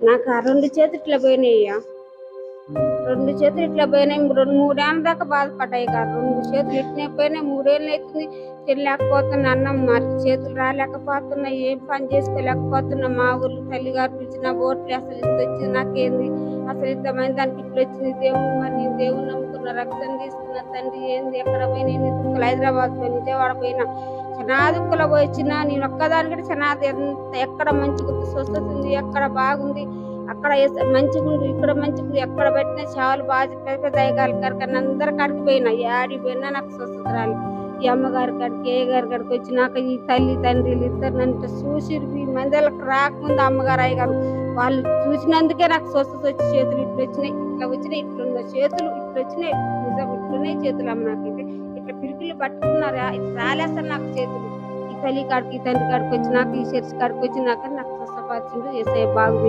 నాకు ఆ రెండు చేతులు ఇట్లా పోయినాయ్యా రెండు చేతులు ఇట్లా పోయినాయి. రెండు మూడేళ్ళ దాకా బాధపడ్డాయి కాదు రెండు చేతులు ఇట్లనే పోయినాయి. మూడేళ్ళు అవుతుంది. తినలేకపోతున్నా అన్నం మరి చేతులు రాలేకపోతున్నా ఏం పని చేసుకోలేకపోతున్నా. మా ఊర్లో తల్లి గారు పిలిచిన ఓట్లు అసలు ఇంత వచ్చింది. నాకేంది? అసలు ఇంతమంది దానికి ఇట్లా వచ్చింది. దేవుడు మరి నేను దేవుని నమ్ముకున్న రక్తం తీసుకున్న తండ్రి ఏంది? ఎక్కడ పోయినా ఎన్ని దుఃఖాలు హైదరాబాద్ పోయిన విజయవాడ పోయినా చనాదుక్కులో వచ్చినా నేను ఒక్కదానికంటే కూడా చనాది ఎంత ఎక్కడ మంచిగా స్వస్థత ఉంది ఎక్కడ బాగుంది? అక్కడ ఏస- మంచిగా ఇక్కడ మంచిగా ఎక్కడ పెట్టినా చాలు బాగా పెద్ద పెద్ద అయ్యగారి కాడికి అందరి కాడికి పోయినా. యాడి పోయినా నాకు స్వస్థత రాలి ఈ అమ్మగారి కాడికి ఏ గారి కాడికి వచ్చినాక ఈ తల్లి తండ్రి ఇద్దరు నన్ను చూసి ఈ మందిలకు రాకముందు అమ్మగారు అయ్యగారు వాళ్ళు చూసినందుకే నాకు స్వస్థత వచ్చి చేతులు ఇట్లు వచ్చినాయి ఇట్లా వచ్చినాయి ఇట్లున్న చేతులు ఇట్లా వచ్చినాయి నిజం ఇట్లున్నాయి చేతులు అమ్మ నాకైతే ఇట్లా పిరికిలు పట్టుకున్నారా? ఇట్లా రాలేస్తారు నాకు చేతులు. ఈ తల్లి కాడికి ఈ తండ్రి కాడికి వచ్చినాక ఈ చర్చి కాడికి వచ్చినాక నాకు స్వస్థపరిచిండు ఏసే బాగు